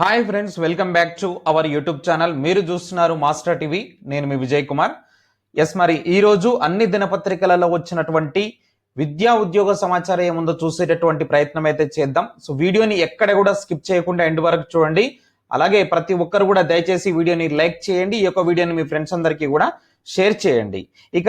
Hi friends welcome back to our YouTube channel మీరు చూస్తున్నారు master TV నేను మీ Vijay Kumar. Yes మరి ఈరోజు అన్ని దినపత్రికలలో వచ్చినటువంటి విద్యా ఉద్యోగ సమాచారం ఏముందో చూసేటటువంటి ప్రయత్నం అయితే చేద్దాం. సో వీడియోని ఎక్కడ కూడా స్కిప్ చేయకుండా ఎండ్ వరకు చూడండి. అలాగే ప్రతి ఒక్కరు కూడా దయచేసి వీడియోని లైక్ చేయండి. ఈ యొక్క వీడియోని మీ ఫ్రెండ్స్ అందరికీ కూడా షేర్ చేయండి. ఇక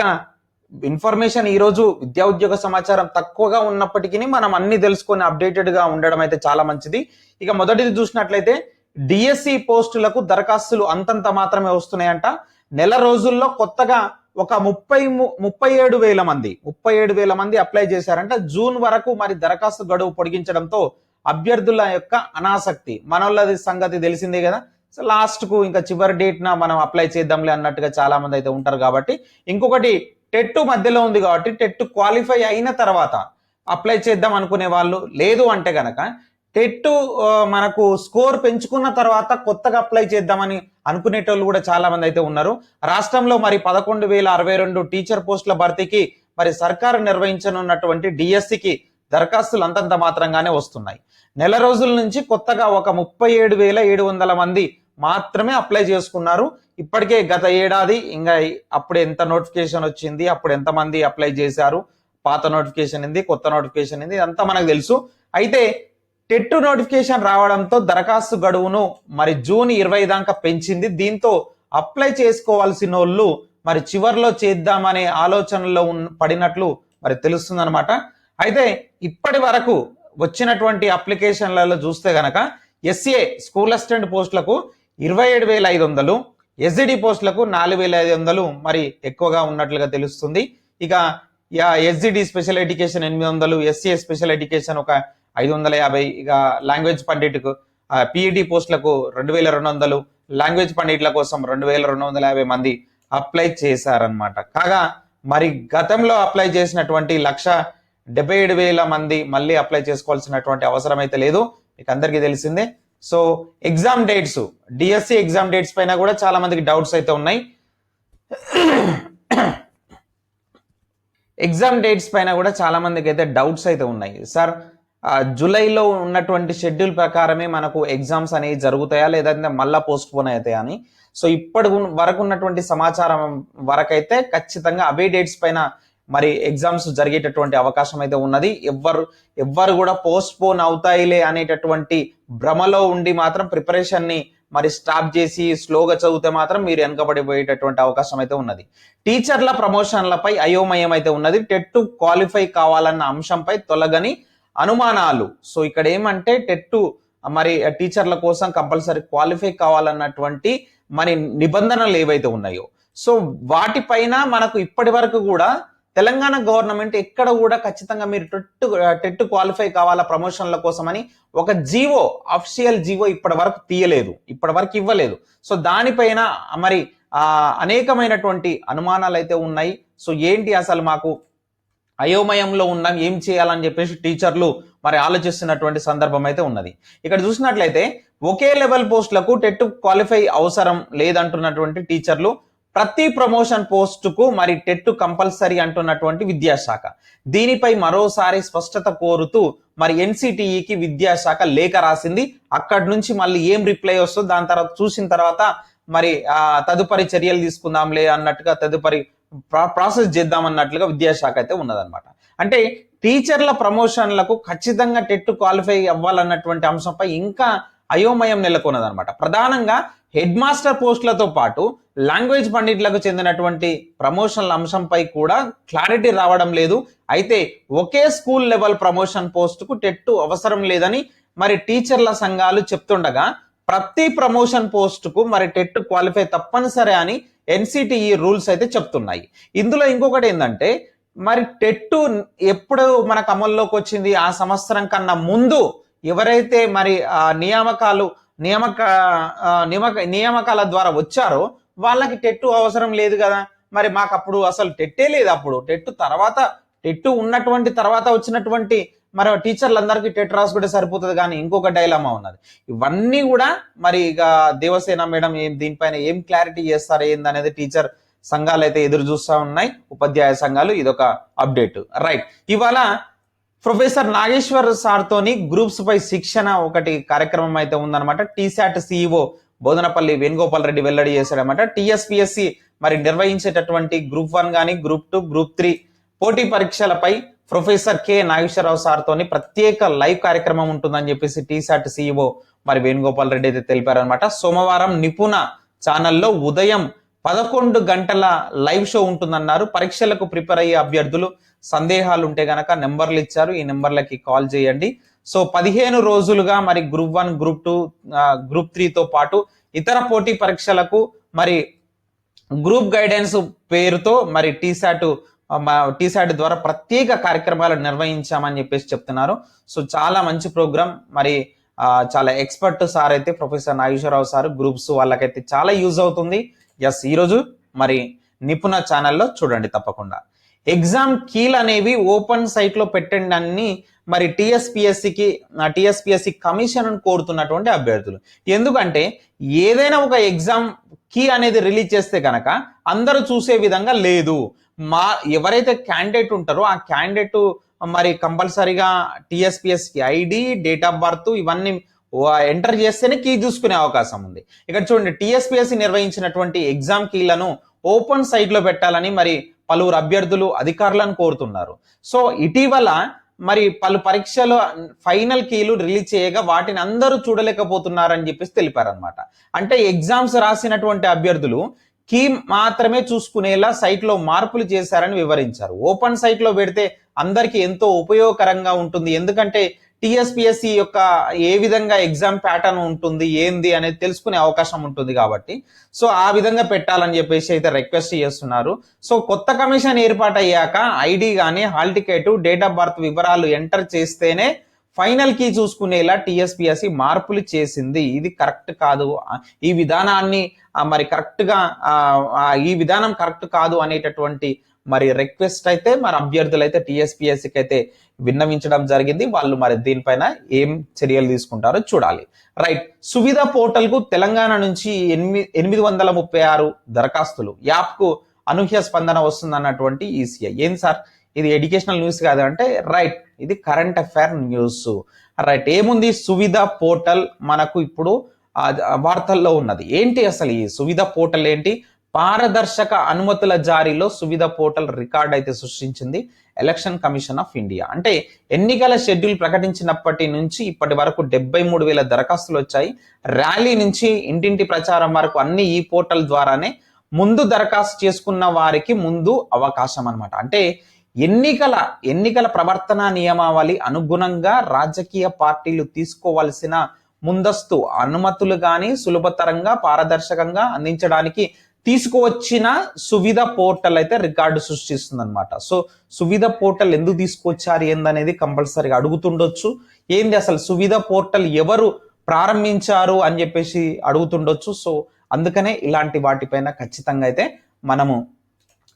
ఇన్ఫర్మేషన్ ఈ రోజు విద్యా ఉద్యోగ సమాచారం తక్కువగా ఉన్నప్పటికీ మనం అన్ని తెలుసుకొని అప్డేటెడ్గా ఉండడం అయితే చాలా మంచిది. ఇక మొదటిది చూసినట్లయితే డిఎస్సి పోస్టులకు దరఖాస్తులు అంతంత మాత్రమే వస్తున్నాయంట. నెల రోజుల్లో కొత్తగా ఒక ముప్పై ము- ముప్పై ఏడు వేల మంది ముప్పై ఏడు వేల మంది అప్లై చేశారంట. జూన్ వరకు మరి దరఖాస్తు గడువు పొడిగించడంతో అభ్యర్థుల యొక్క అనాసక్తి మనోళ్ళది సంగతి తెలిసిందే కదా. సో ఇంకా చివరి డేట్న మనం అప్లై చేద్దాంలే అన్నట్టుగా చాలా మంది అయితే ఉంటారు కాబట్టి. ఇంకొకటి టెట్ మధ్యలో ఉంది కాబట్టి టెట్ క్వాలిఫై అయిన తర్వాత అప్లై చేద్దాం అనుకునే వాళ్ళు లేదు అంటే గనక టెట్ మనకు స్కోర్ పెంచుకున్న తర్వాత కొత్తగా అప్లై చేద్దామని అనుకునేటోళ్ళు కూడా చాలా మంది అయితే ఉన్నారు. రాష్ట్రంలో మరి పదకొండు వేల అరవై రెండు టీచర్ పోస్టుల భర్తీకి మరి సర్కారు నిర్వహించనున్నటువంటి డిఎస్సికి దరఖాస్తులు అంతంత మాత్రంగానే వస్తున్నాయి. నెల రోజుల నుంచి కొత్తగా ఒక ముప్పై ఏడు వేల ఏడు వందల మంది మాత్రమే అప్లై చేసుకున్నారు. ఇప్పటికే గత ఏడాది ఇంకా అప్పుడు ఎంత నోటిఫికేషన్ వచ్చింది అప్పుడు ఎంతమంది అప్లై చేశారు పాత నోటిఫికేషన్ ఉంది కొత్త నోటిఫికేషన్ ఉంది ఇదంతా మనకు తెలుసు. అయితే టెట్ నోటిఫికేషన్ రావడంతో దరఖాస్తు గడువును మరి జూన్ ఇరవై దాకా పెంచింది. దీంతో అప్లై చేసుకోవాల్సిన వాళ్ళు మరి చివర్లో చేద్దామనే ఆలోచనలో పడినట్లు మరి తెలుస్తుందనమాట అయితే ఇప్పటి వరకు వచ్చినటువంటి అప్లికేషన్లలో చూస్తే గనక ఎస్ఏ స్కూల్ అసిస్టెంట్ పోస్టులకు ఇరవై ఏడు వేల ఐదు వందలు ఎస్జిడి పోస్టులకు నాలుగు వేల ఐదు వందలు మరి ఎక్కువగా ఉన్నట్లుగా తెలుస్తుంది. ఇక ఎస్జిడి స్పెషల్ ఎడ్యుకేషన్ ఎనిమిది వందలు ఎస్సీఏ స్పెషల్ ఎడ్యుకేషన్ ఒక ఐదు వందల యాభై ఇక లాంగ్వేజ్ పండిట్కు పిఈడి పోస్టులకు రెండు వేల రెండు వందలు లాంగ్వేజ్ పండిట్ల కోసం రెండు వేల రెండు వందల యాభై మంది అప్లై చేశారనమాట కాగా మరి గతంలో అప్లై చేసినటువంటి లక్ష డెబ్బై ఏడు వేల మంది మళ్ళీ అప్లై చేసుకోవాల్సినటువంటి అవసరం అయితే లేదు. మీకు అందరికీ తెలిసిందే so exam dates DSC exam dates పైన కూడా చాలా మందికి డౌట్స్ అయితే ఉన్నాయి. ఎగ్జామ్ డేట్స్ పైన కూడా చాలా మందికి అయితే డౌట్స్ అయితే ఉన్నాయి. సార్ జూలైలో ఉన్నటువంటి షెడ్యూల్ ప్రకారమే మనకు ఎగ్జామ్స్ అనేవి జరుగుతాయా? లేదంటే మళ్ళా పోస్ట్ పోన్ అవుతాయా అని? సో ఇప్పటి వరకు ఉన్నటువంటి సమాచారం వరకైతే ఖచ్చితంగా అవే డేట్స్ పైన మరి ఎగ్జామ్స్ జరిగేటటువంటి అవకాశం అయితే ఉన్నది. ఎవ్వరు ఎవ్వరు కూడా పోస్ట్ పోన్ అవుతాయిలే అనేటటువంటి భ్రమలో ఉండి మాత్రం ప్రిపరేషన్ని మరి స్టాప్ చేసి స్లోగా చదివితే మాత్రం మీరు వెనకబడిపోయేటటువంటి అవకాశం అయితే ఉన్నది. టీచర్ల ప్రమోషన్లపై అయోమయం అయితే ఉన్నది. టెట్ క్వాలిఫై కావాలన్న అంశంపై తొలగని అనుమానాలు. సో ఇక్కడ ఏమంటే టెట్ మరి టీచర్ల కోసం కంపల్సరీ క్వాలిఫై కావాలన్నటువంటి మరి నిబంధనలు ఏవైతే ఉన్నాయో. సో వాటిపైన మనకు ఇప్పటి వరకు కూడా తెలంగాణ గవర్నమెంట్ ఎక్కడ కూడా ఖచ్చితంగా మీరు టెట్ టెట్ క్వాలిఫై కావాలా ప్రమోషన్ల కోసమని ఒక జీవో అఫిషియల్ జీవో ఇప్పటి వరకు తీయలేదు. ఇప్పటి వరకు ఇవ్వలేదు. సో దానిపైన మరి అనేకమైనటువంటి అనుమానాలు అయితే ఉన్నాయి. సో ఏంటి అసలు మాకు అయోమయంలో ఉన్నాం ఏం చేయాలని చెప్పేసి టీచర్లు మరి ఆలోచిస్తున్నటువంటి సందర్భం అయితే ఉన్నది. ఇక్కడ చూసినట్లయితే ఒకే లెవెల్ పోస్టులకు టెట్ క్వాలిఫై అవసరం లేదంటున్నటువంటి టీచర్లు ప్రతి ప్రమోషన్ పోస్టుకు మరి టెట్ కంపల్సరీ అంటున్నటువంటి విద్యాశాఖ. దీనిపై మరోసారి స్పష్టత కోరుతూ మరి ఎన్సిటిఈకి విద్యాశాఖ లేఖ రాసింది. అక్కడి నుంచి మళ్ళీ ఏం రిప్లై వస్తుందో దాని తర్వాత చూసిన తర్వాత మరి ఆ తదుపరి చర్యలు తీసుకుందాంలే అన్నట్టుగా తదుపరి ప్రా- ప్రాసెస్ చేద్దాం అన్నట్లుగా విద్యాశాఖ అయితే ఉన్నదన్నమాట. అంటే టీచర్ల ప్రమోషన్లకు ఖచ్చితంగా టెట్ క్వాలిఫై అవ్వాలన్నటువంటి అంశంపై ఇంకా అయోమయం నెలకొన్నదనమాట ప్రధానంగా హెడ్ మాస్టర్ పోస్టులతో పాటు లాంగ్వేజ్ పండిట్లకు చెందినటువంటి ప్రమోషన్ల అంశంపై కూడా క్లారిటీ రావడం లేదు. అయితే ఒకే స్కూల్ లెవెల్ ప్రమోషన్ పోస్టుకు టెట్టు అవసరం లేదని మరి టీచర్ల సంఘాలు చెప్తుండగా ప్రతి ప్రమోషన్ పోస్టుకు మరి టెట్ క్వాలిఫై తప్పనిసరి అని ఎన్సిటిఈ రూల్స్ అయితే చెప్తున్నాయి. ఇందులో ఇంకొకటి ఏంటంటే మరి టెట్టు ఎప్పుడు మనకు అమల్లోకి వచ్చింది ఆ సంవత్సరం కన్నా ముందు ఎవరైతే మరి ఆ నియామకాలు నియామక నియమక నియామకాల ద్వారా వచ్చారో వాళ్ళకి టెట్టు అవసరం లేదు కదా. మరి మాకు అప్పుడు అసలు టెట్టే లేదు అప్పుడు. టెట్టు తర్వాత టెట్టు ఉన్నటువంటి తర్వాత వచ్చినటువంటి మరి టీచర్లందరికీ టెట్ రాసుకుంటే సరిపోతుంది కానీ ఇంకొక డైలమా ఉన్నది. ఇవన్నీ కూడా మరి ఇక దేవసేన మేడం ఏం దీనిపైన ఏం క్లారిటీ చేస్తారు ఏందనేది టీచర్ సంఘాలు అయితే ఎదురు చూస్తూ ఉన్నాయి. ఉపాధ్యాయ సంఘాలు ఇదొక అప్డేట్. రైట్. ఇవాళ ప్రొఫెసర్ నాగేశ్వర్ సార్తోని గ్రూప్స్ పై శిక్షణ ఒకటి కార్యక్రమం అయితే ఉందన్నమాట. T SAT CEO Bodhanapalli Venugopal Reddy వెల్లడి చేశాడనమాట టిఎస్పిఎస్సి మరి నిర్వహించేటటువంటి గ్రూప్ వన్ కానీ గ్రూప్ టూ గ్రూప్ త్రీ పోటీ పరీక్షలపై ప్రొఫెసర్ కె నాగేశ్వరరావు సార్తోని ప్రత్యేక లైవ్ కార్యక్రమం ఉంటుందని చెప్పేసి టీశాట్ సిఇఓ మరి వేణుగోపాల్ రెడ్డి అయితే తెలిపారనమాట సోమవారం నిపుణ ఛానల్లో ఉదయం పదకొండు గంటల లైవ్ షో ఉంటుందన్నారు. పరీక్షలకు ప్రిపేర్ అయ్యే అభ్యర్థులు సందేహాలు ఉంటే గనక నెంబర్లు ఇచ్చారు. ఈ నెంబర్లకి కాల్ చేయండి. సో పదిహేను రోజులుగా మరి group one group two group త్రీతో పాటు ఇతర పోటీ పరీక్షలకు మరి గ్రూప్ గైడెన్స్ పేరుతో మరి టీసాట్ టీసాట్ ద్వారా ప్రత్యేక కార్యక్రమాలు నిర్వహించామని చెప్పేసి చెప్తున్నారు. సో చాలా మంచి ప్రోగ్రామ్ మరి చాలా ఎక్స్పర్ట్ సార్ అయితే ప్రొఫెసర్ నాగేశ్వరరావు సార్ గ్రూప్స్ వాళ్ళకైతే చాలా యూజ్ అవుతుంది. ఎస్ ఈరోజు మరి నిపుణ ఛానల్లో చూడండి తప్పకుండా. ఎగ్జామ్ కీలు అనేవి ఓపెన్ సైట్లో పెట్టండి అని మరి టీఎస్పిఎస్సికి టీఎస్పిఎస్సి కమిషన్ అని కోరుతున్నటువంటి అభ్యర్థులు. ఎందుకంటే ఏదైనా ఒక ఎగ్జామ్ కీ అనేది రిలీజ్ చేస్తే కనుక అందరూ చూసే విధంగా లేదు. మా ఎవరైతే క్యాండిడేట్ ఉంటారో ఆ క్యాండిడేట్ మరి కంపల్సరీగా టిఎస్పిఎస్కి ఐడి డేట్ ఆఫ్ బర్త్ ఇవన్నీ ఎంటర్ చేస్తేనే కీ చూసుకునే అవకాశం ఉంది. ఇక్కడ చూడండి టిఎస్పిఎస్సి నిర్వహించినటువంటి ఎగ్జామ్ కీలను ఓపెన్ సైడ్లో పెట్టాలని మరి పలువురు అభ్యర్థులు అధికారులను కోరుతున్నారు. సో ఇటీవల మరి పలు పరీక్షలు ఫైనల్ కీలు రిలీజ్ చేయగా వాటిని అందరూ చూడలేకపోతున్నారని చెప్పేసి తెలిపారనమాట అంటే ఎగ్జామ్స్ రాసినటువంటి అభ్యర్థులు కీ మాత్రమే చూసుకునేలా సైట్లో మార్పులు చేశారని వివరించారు. ఓపెన్ సైట్లో పెడితే అందరికీ ఎంతో ఉపయోగకరంగా ఉంటుంది. ఎందుకంటే టిఎస్పిఎస్సి యొక్క ఏ విధంగా ఎగ్జామ్ ప్యాటర్న్ ఉంటుంది ఏంది అనేది తెలుసుకునే అవకాశం ఉంటుంది కాబట్టి. సో ఆ విధంగా పెట్టాలని చెప్పేసి అయితే రిక్వెస్ట్ చేస్తున్నారు. సో కొత్త కమిషన్ ఏర్పాటు అయ్యాక ఐడి కానీ hall ticket date of birth వివరాలు ఎంటర్ చేస్తేనే ఫైనల్ కీ చూసుకునేలా టిఎస్పిఎస్సి మార్పులు చేసింది. ఇది కరెక్ట్ కాదు. ఈ విధానాన్ని మరి కరెక్ట్గా ఈ విధానం కరెక్ట్ కాదు అనేటటువంటి మరి రిక్వెస్ట్ అయితే మరి అభ్యర్థులు అయితే టిఎస్పిఎస్సికి అయితే విన్నవించడం జరిగింది. వాళ్ళు మరి దీనిపైన ఏం చర్యలు తీసుకుంటారో చూడాలి. రైట్ సువిధ పోర్టల్కు తెలంగాణ నుంచి ఎనిమిది ఎనిమిది వందల ముప్పై ఆరు దరఖాస్తులు. యాప్కు అనూహ్య స్పందన వస్తుందన్నటువంటి ఈసీఐ ఏం సార్? ఇది ఎడ్యుకేషనల్ న్యూస్ కాదు అంటే రైట్ ఇది కరెంట్ అఫైర్ న్యూస్. రైట్ ఏముంది? సువిధ పోర్టల్ మనకు ఇప్పుడు వార్తల్లో ఉన్నది. ఏంటి అసలు ఈ సువిధ పోర్టల్ ఏంటి? పారదర్శక అనుమతుల జారీలో సువిధ పోర్టల్ రికార్డ్ అయితే సృష్టించింది ఎలక్షన్ కమిషన్ ఆఫ్ ఇండియా. అంటే ఎన్నికల షెడ్యూల్ ప్రకటించినప్పటి నుంచి ఇప్పటి వరకు డెబ్బై మూడు వేల దరఖాస్తులు వచ్చాయి. ర్యాలీ నుంచి ఇంటింటి ప్రచారం వరకు అన్ని ఈ పోర్టల్ ద్వారానే ముందు దరఖాస్తు చేసుకున్న వారికి ముందు అవకాశం అన్నమాట. అంటే ఎన్నికల ఎన్నికల ప్రవర్తన నియమావళి అనుగుణంగా రాజకీయ పార్టీలు తీసుకోవాల్సిన ముందస్తు అనుమతులు కానీ సులభతరంగా పారదర్శకంగా అందించడానికి తీసుకువచ్చిన సువిధ పోర్టల్ అయితే రికార్డు సృష్టిస్తుంది అనమాట సో సువిధ పోర్టల్ ఎందుకు తీసుకొచ్చారు? ఏందనేది కంపల్సరీగా అడుగుతుండొచ్చు. ఏంది అసలు సువిధ పోర్టల్ ఎవరు ప్రారంభించారు అని చెప్పేసి అడుగుతుండొచ్చు. సో అందుకనే ఇలాంటి వాటిపైన ఖచ్చితంగా అయితే మనము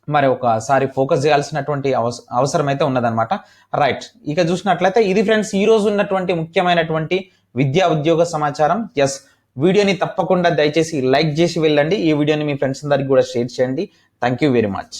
మరి ఒకసారి ఫోకస్ చేయాల్సినటువంటి అవస- అవసరం అయితే ఉన్నదనమాట రైట్. ఇక చూసినట్లయితే ఇది ఫ్రెండ్స్ ఈ రోజు ఉన్నటువంటి ముఖ్యమైనటువంటి విద్యా ఉద్యోగ సమాచారం. ఎస్ వీడియోని తప్పకుండా దయచేసి లైక్ చేసి వెళ్ళండి. ఈ వీడియోని మీ ఫ్రెండ్స్ అందరికి కూడా షేర్ చేయండి. Thank you very much